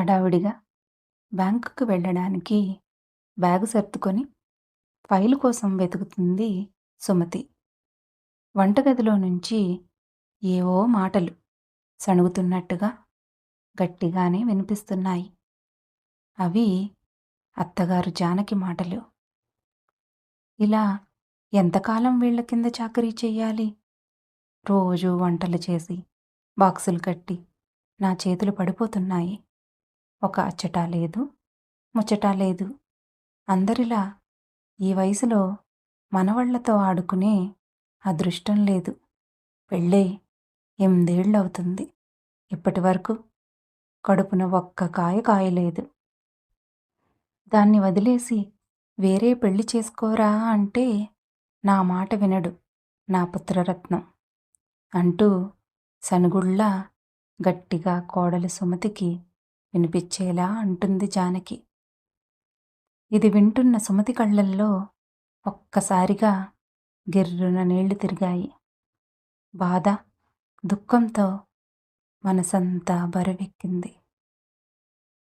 హడావిడిగా బ్యాంకుకు వెళ్ళడానికి బ్యాగు సర్దుకొని ఫైలు కోసం వెతుకుతుంది సుమతి. వంటగదిలో నుంచి ఏవో మాటలు సణుగుతున్నట్టుగా గట్టిగానే వినిపిస్తున్నాయి. అవి అత్తగారు జానకి మాటలు. ఇలా ఎంతకాలం వీళ్ళ కింద చాకరీ చెయ్యాలి? రోజు వంటలు చేసి బాక్సులు కట్టి నా చేతులు పడిపోతున్నాయి. ఒక అచ్చట లేదు ముచ్చట లేదు. అందరిలా ఈ వయసులో మనవళ్ళతో ఆడుకునే అదృష్టం లేదు. పెళ్ళై ఎనిమిదేళ్ళవుతుంది ఇప్పటి వరకు కడుపున ఒక్క కాయ కాయలేదు. దాన్ని వదిలేసి వేరే పెళ్ళి చేసుకోరా అంటే నా మాట వినడు నా పుత్రరత్నం. అంటూ సనుగుళ్ళ గట్టిగా కోడలి సుమతికి వినిపించేలా అంటుంది జానకి. ఇది వింటున్న సుమతి కళ్ళల్లో ఒక్కసారిగా గిర్రున నీళ్ళు తిరిగాయి. బాధ దుఃఖంతో మనసంతా బరువెక్కింది.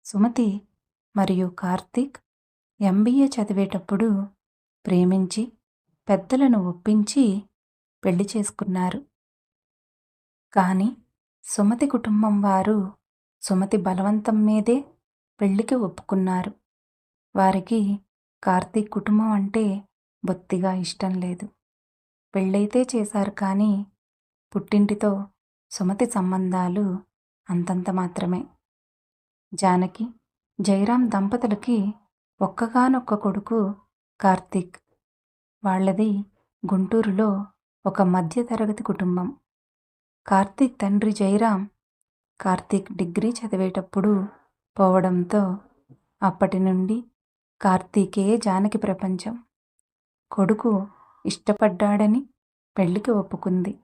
సుమతి మరియు కార్తీక్ ఎంబీఏ చదివేటప్పుడు ప్రేమించి పెద్దలను ఒప్పించి పెళ్ళి చేసుకున్నారు. కానీ సుమతి కుటుంబం వారు సుమతి బలవంతం మీదే పెళ్ళికి ఒప్పుకున్నారు. వారికి కార్తీక్ కుటుంబం అంటే బొత్తిగా ఇష్టం లేదు. పెళ్ళైతే చేశారు కానీ పుట్టింటితో సుమతి సంబంధాలు అంతంత మాత్రమే. జానకి జయరాం దంపతులకి ఒక్కగానొక్క కొడుకు కార్తీక్. వాళ్ళది గుంటూరులో ఒక మధ్యతరగతి కుటుంబం. కార్తీక్ తండ్రి జయరాం కార్తీక్ డిగ్రీ చదివేటప్పుడు పోవడంతో అప్పటి నుండి కార్తీకే జానకి ప్రపంచం. కొడుకు ఇష్టపడ్డాడని పెళ్ళికి ఒప్పుకుంది.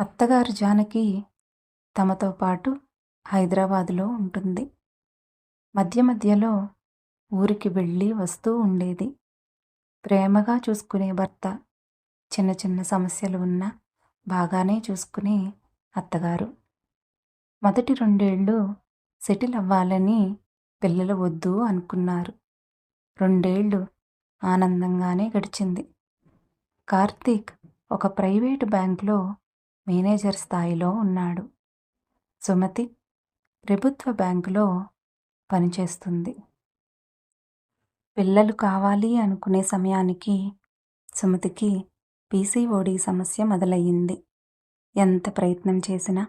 అత్తగారు జానకి తమతో పాటు హైదరాబాదులో ఉంటుంది. మధ్య మధ్యలో ఊరికి వెళ్ళి వస్తూ ఉండేది. ప్రేమగా చూసుకునే భర్త చిన్న చిన్న సమస్యలు ఉన్నా బాగానే చూసుకునే అత్తగారు. మొదటి రెండేళ్ళు సెటిల్ అవ్వాలని పిల్లలు వద్దు అనుకున్నారు. రెండేళ్ళు ఆనందంగానే గడిచింది. కార్తీక్ ఒక ప్రైవేటు బ్యాంకులో మేనేజర్ స్థాయిలో ఉన్నాడు. సుమతి ప్రభుత్వ బ్యాంకులో పనిచేస్తుంది. పిల్లలు కావాలి అనుకునే సమయానికి సుమతికి పీసీఓడి సమస్య మొదలయ్యింది. ఎంత ప్రయత్నం చేసినా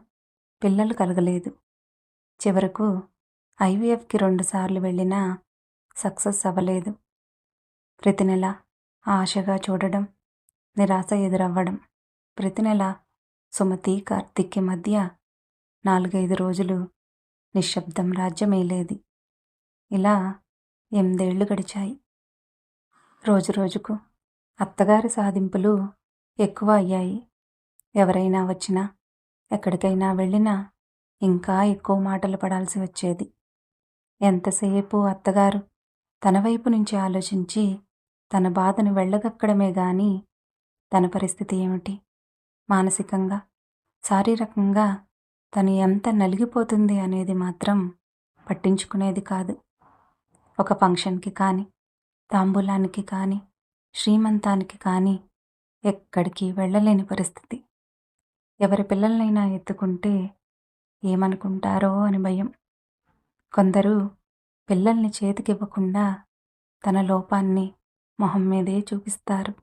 పిల్లలు కలగలేదు. చివరకు ఐవీఎఫ్కి రెండుసార్లు వెళ్ళినా సక్సెస్ అవ్వలేదు. ప్రతి నెల ఆశగా చూడడం నిరాశ ఎదురవ్వడం. ప్రతి నెల సుమతి కార్తిక్కి మధ్య నాలుగైదు రోజులు నిశ్శబ్దం రాజ్యమేలేది ఇలా ఎనిమిదేళ్ళు గడిచాయి. రోజు రోజుకు అత్తగారి సాధింపులు ఎక్కువ అయ్యాయి. ఎవరైనా వచ్చినా ఎక్కడికైనా వెళ్ళినా ఇంకా ఎక్కువ మాటలు పడాల్సి వచ్చేది. ఎంతసేపు అత్తగారు తన వైపు నుంచి ఆలోచించి తన బాధను వెళ్ళగక్కడమే గాని తన పరిస్థితి ఏమిటి? మానసికంగా శారీరకంగా తను ఎంత నలిగిపోతుంది అనేది మాత్రం పట్టించుకునేది కాదు. ఒక ఫంక్షన్కి కానీ తాంబూలానికి కానీ శ్రీమంతానికి కానీ ఎక్కడికి వెళ్ళలేని పరిస్థితి. ఎవరి పిల్లలనైనా ఎత్తుకుంటే ఏమనుకుంటారో అని భయం. కొందరు పిల్లల్ని చేతికివ్వకుండా తన లోపాన్ని మొహం మీదే చూపిస్తారు.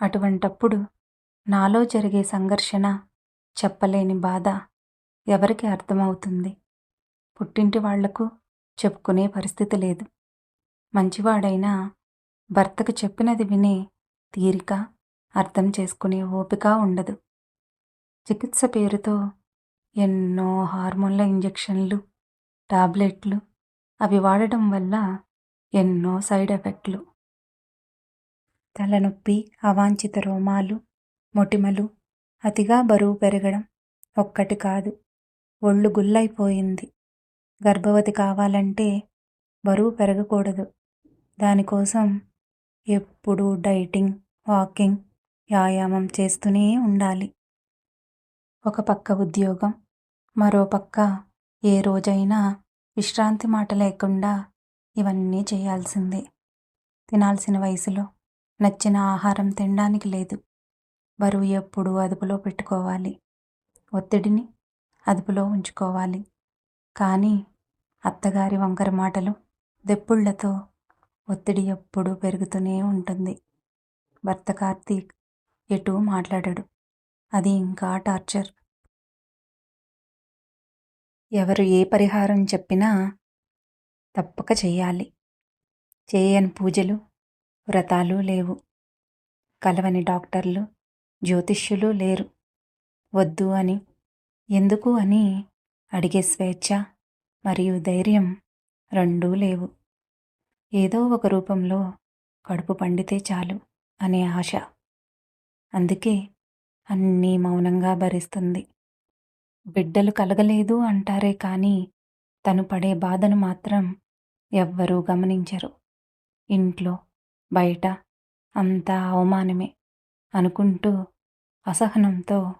అటువంటప్పుడు నాలో జరిగే సంఘర్షణ చెప్పలేని బాధ ఎవరికి అర్థమవుతుంది? పుట్టింటి వాళ్ళకు చెప్పుకునే పరిస్థితి లేదు. మంచివాడైనా భర్తకు చెప్పినది వినే తీరిక అర్థం చేసుకునే ఓపిక ఉండదు. చికిత్స పేరుతో ఎన్నో హార్మోన్ల ఇంజెక్షన్లు టాబ్లెట్లు అవి వాడటం వల్ల ఎన్నో సైడ్ ఎఫెక్ట్లు. తలనొప్పి అవాంఛిత రోమాలు మొటిమలు అతిగా బరువు పెరగడం ఒక్కటి కాదు ఒళ్ళు గుల్లైపోయింది. గర్భవతి కావాలంటే బరువు పెరగకూడదు. దానికోసం ఎప్పుడూ డైటింగ్ వాకింగ్ వ్యాయామం చేస్తూనే ఉండాలి. ఒక పక్క ఉద్యోగం మరో పక్క ఏ రోజైనా విశ్రాంతి మాట లేకుండా ఇవన్నీ చేయాల్సిందే. తినాల్సిన వయసులో నచ్చిన ఆహారం తినడానికి లేదు. బరువు ఎప్పుడూ అదుపులో పెట్టుకోవాలి. ఒత్తిడిని అదుపులో ఉంచుకోవాలి. కానీ అత్తగారి వంకర మాటలు దెప్పుళ్ళతో ఒత్తిడి ఎప్పుడూ పెరుగుతూనే ఉంటుంది. భర్త కార్తీక్ ఎటూ మాట్లాడాడు. అది ఇంకా టార్చర్. ఎవరు ఏ పరిహారం చెప్పినా తప్పక చేయాలి చేయని పూజలు వ్రతాలు లేవు. కలవని డాక్టర్లు జ్యోతిష్యులు లేరు. వద్దు అని ఎందుకు అని అడిగే స్వేచ్ఛ మరియు ధైర్యం రెండూ లేవు. ఏదో ఒక రూపంలో కడుపు పండితే చాలు అనే ఆశ. అందుకే అన్నీ మౌనంగా భరిస్తుంది. బిడ్డలు కలగలేదు అంటారే కానీ తను పడే బాధను మాత్రం ఎవ్వరూ గమనించరు. ఇంట్లో బయట అంతా అవమానమే అనుకుంటూ అసహనంతో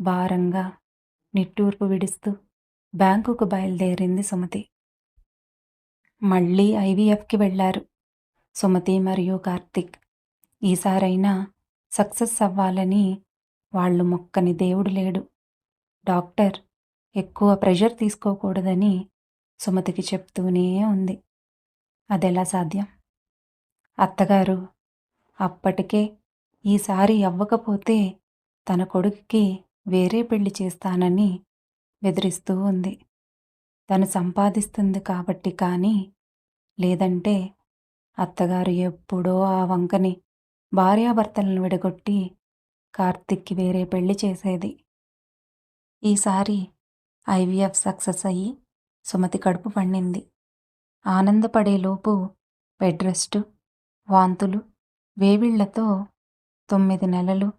భారంగా నిట్టూర్పు విడుస్తూ బ్యాంకుకు బయలుదేరింది సుమతి. మళ్ళీ ఐవీఎఫ్కి వెళ్ళారు సుమతి మరియు కార్తిక్. ఈసారైనా సక్సెస్ అవ్వాలని వాళ్ళు మొక్కని దేవుడు లేడు. డాక్టర్ ఎక్కువ ప్రెషర్ తీసుకోకూడదని సుమతికి చెప్తూనే ఉంది. అదెలా సాధ్యం? అత్తగారు అప్పటికే ఈసారి అవ్వకపోతే తన కొడుకుకి వేరే పెళ్ళి చేస్తానని బెదిరిస్తూ ఉంది. తను సంపాదిస్తుంది కాబట్టి కానీ లేదంటే అత్తగారు ఎప్పుడో ఆ వంకని భార్యాభర్తలను విడగొట్టి కార్తిక్కి వేరే పెళ్ళి చేసేది. ఈసారి ఐవీఎఫ్ సక్సెస్ అయ్యి సుమతి కడుపు పండింది. ఆనందపడేలోపు బెడ్రెస్ట్ వాంతులు వేవిళ్ళతో తొమ్మిది నెలలు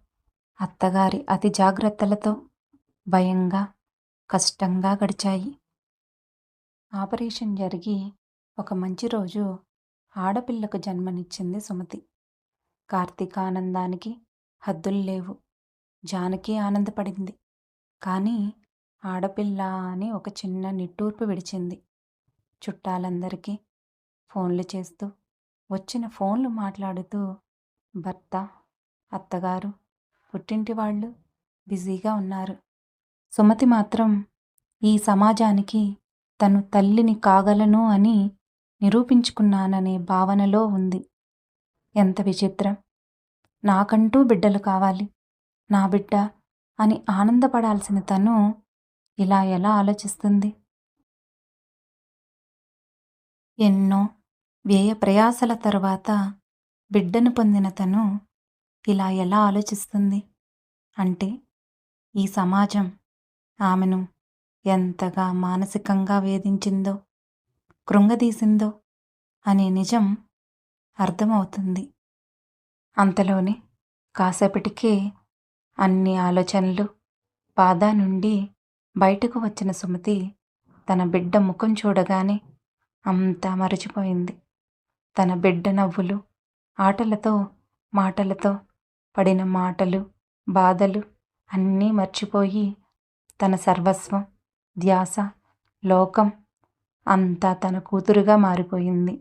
అత్తగారి అతి జాగ్రత్తలతో భయంగా కష్టంగా గడిచాయి. ఆపరేషన్ జరిగి ఒక మంచి రోజు ఆడపిల్లకు జన్మనిచ్చింది సుమతి. కార్తీక ఆనందానికి హద్దులు లేవు. జానకి ఆనందపడింది. కానీ ఆడపిల్ల అని ఒక చిన్న నిట్టూర్పు విడిచింది. చుట్టాలందరికీ ఫోన్లు చేస్తూ వచ్చిన ఫోన్లు మాట్లాడుతూ భర్త అత్తగారు పుట్టింటి వాళ్ళు బిజీగా ఉన్నారు. సుమతి మాత్రం ఈ సమాజానికి తను తల్లిని కాగలను అని నిరూపించుకున్నాననే భావనలో ఉంది. ఎంత విచిత్రం. నాకంటూ బిడ్డలు కావాలి. నా బిడ్డ అని ఆనందపడాల్సిన తను ఇలా ఎలా ఆలోచిస్తుంది? ఎన్నో వ్యయ ప్రయాసల తరువాత బిడ్డను పొందిన తను ఇలా ఎలా ఆలోచిస్తుంది? అంటే ఈ సమాజం ఆమెను ఎంతగా మానసికంగా వేధించిందో కృంగదీసిందో అనే నిజం అర్థమవుతుంది. అంతలోనే కాసేపటికే అన్ని ఆలోచనలు బాధ నుండి బయటకు వచ్చిన సుమతి తన బిడ్డ ముఖం చూడగానే అంతా మరచిపోయింది. తన బిడ్డ నవ్వులు ఆటలతో మాటలతో పడిన మాటలు బాధలు అన్నీ మర్చిపోయి తన సర్వస్వం ధ్యాస లోకం అంతా తన కూతురుగా మారిపోయింది.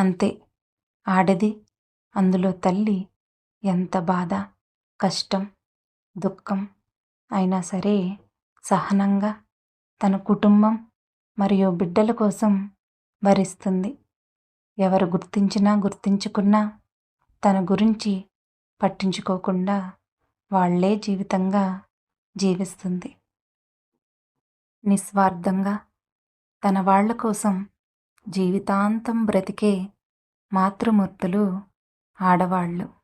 అంతే. ఆడది అందులో తల్లి ఎంత బాధ కష్టం దుఃఖం అయినా సరే సహనంగా తన కుటుంబం మరియు బిడ్డల కోసం భరిస్తుంది. ఎవరు గుర్తించినా గుర్తించుకున్నా తన గురించి పట్టించుకోకుండా వాళ్ళే జీవితంగా జీవిస్తుంది. నిస్వార్థంగా తన వాళ్ళ కోసం జీవితాంతం బ్రతికే మాతృమూర్తులు ఆడవాళ్ళు.